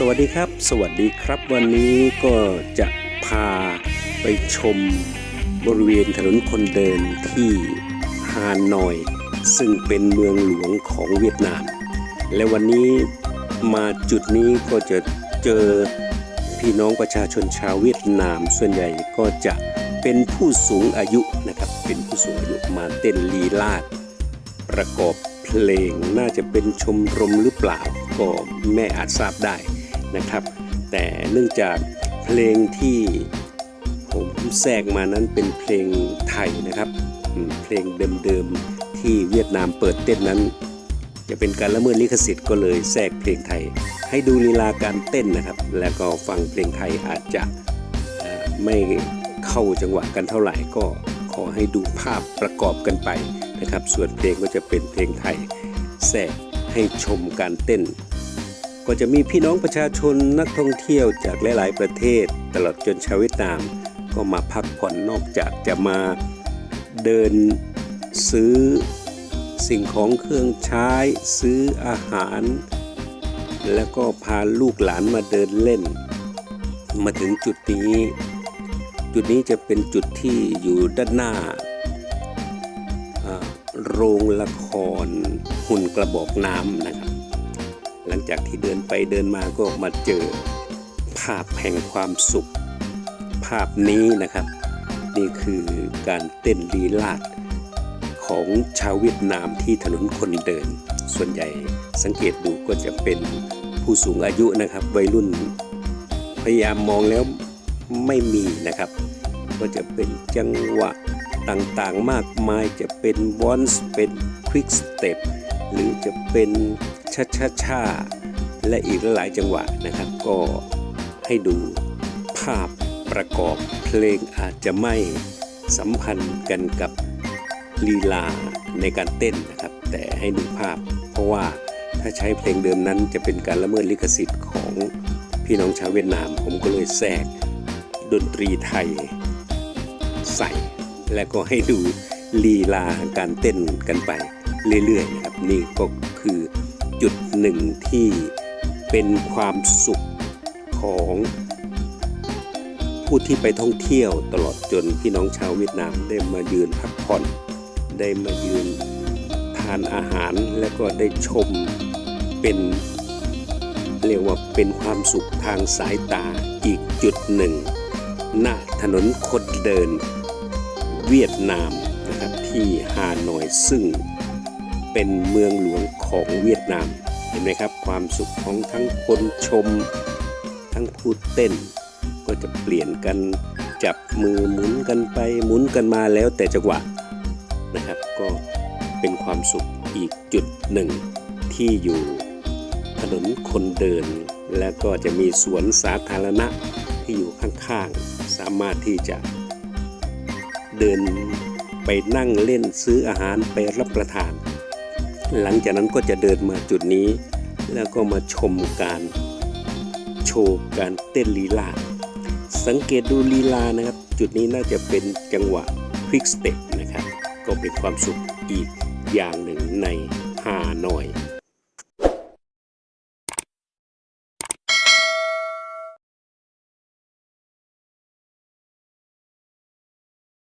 สวัสดีครับ สวัสดีครับ วันนี้ก็จะพาไปชมบริเวณถนนคนเดินที่ฮานอย ซึ่งเป็นเมืองหลวงของเวียดนาม และวันนี้มาจุดนี้ก็จะเจอพี่น้องประชาชนชาวเวียดนาม ส่วนใหญ่ก็จะเป็นผู้สูงอายุนะครับ เป็นผู้สูงอายุมาเต้นลีลาด ประกอบเพลงน่าจะเป็นชมรมหรือเปล่า ก็แม่อาจทราบได้ นะครับ แต่เนื่องจากเพลงที่ผมแทรกมานั้นเป็นเพลงไทยนะครับ เพลงเดิมๆที่เวียดนามเปิดเต้นนั้น จะเป็นการละเมิดลิขสิทธิ์ก็เลยแทรกเพลงไทย ให้ดูลีลาการเต้นนะครับ แล้วก็ฟังเพลงไทยอาจจะไม่เข้าจังหวะกันเท่าไหร่ก็ขอให้ดูภาพประกอบกันไปนะครับ ส่วนเพลงก็จะเป็นเพลงไทยแทรกให้ชมการเต้น ก็จะมีพี่น้องประชาชนนักท่องเที่ยวจากหลาย ๆ ประเทศ ตลอดจนชาวเวียดนาม ก็มาพักผ่อนนอกจากจะมาเดินซื้อสิ่งของเครื่องใช้ ซื้ออาหาร แล้วก็พาลูกหลานมาเดินเล่น มาถึงจุดนี้ จุดนี้จะเป็นจุดที่อยู่ด้านหน้า โรงละครหุ่นกระบอกน้ำนะครับ ลังจากที่เดินไปเดินมาก็มาเจอภาพแห่งความสุข ภาพนี้นะครับ นี่คือการเต้นลีลาดของชาวเวียดนามที่ถนนคนเดิน ส่วนใหญ่สังเกตดูก็จะเป็นผู้สูงอายุนะครับ วัยรุ่น พยายามมองแล้วไม่มีนะครับ ก็จะเป็นจังหวะต่างๆมากมายจะเป็นวอนส์เป็นควิกสเต็ป หรือจะเป็นชาชาชาและอีกหลายจังหวะนะครับ ก็ให้ดูภาพประกอบเพลงอาจจะไม่สัมพันธ์กันกับลีลาในการเต้นนะครับ แต่ให้ดูภาพ เพราะว่าถ้าใช้เพลงเดิมนั้นจะเป็นการละเมิดลิขสิทธิ์ของพี่น้องชาวเวียดนาม ผมก็เลยแทรกดนตรีไทยใส่ และก็ให้ดูลีลาการเต้นกันไป เรื่อยๆนะครับนี่ก็คือจุดหนึ่งที่เป็นความสุขของผู้ที่ไปท่องเที่ยวตลอดจนพี่น้องชาวเวียดนามได้มายืนพักผ่อน ได้มายืนทานอาหารและก็ได้ชมเป็นเรียกว่าเป็นความสุขทางสายตาอีกจุดหนึ่งหน้าถนนคนเดินเวียดนามนะครับที่ฮานอยซึ่ง เป็นเมืองหลวงของเวียดนาม เห็นไหมครับ ความสุขของทั้งคนชม ทั้งผู้เต้น ก็จะเปลี่ยนกันจับมือหมุนกันไปหมุนกันมาแล้วแต่จังหวะนะครับ ก็เป็นความสุขอีกจุดหนึ่ง ที่อยู่ถนนคนเดิน และก็จะมีสวนสาธารณะที่อยู่ข้างๆ สามารถที่จะเดินไปนั่งเล่นซื้ออาหารไปรับประทาน หลังจากนั้นก็จะเดินมาจุดนี้ แล้วก็มาชมการโชว์การเต้นลีลา สังเกตดูลีลานะครับ จุดนี้น่าจะเป็นจังหวะควิกสเต็ปนะครับ ก็เป็นความสุขอีกอย่างหนึ่งในฮานอย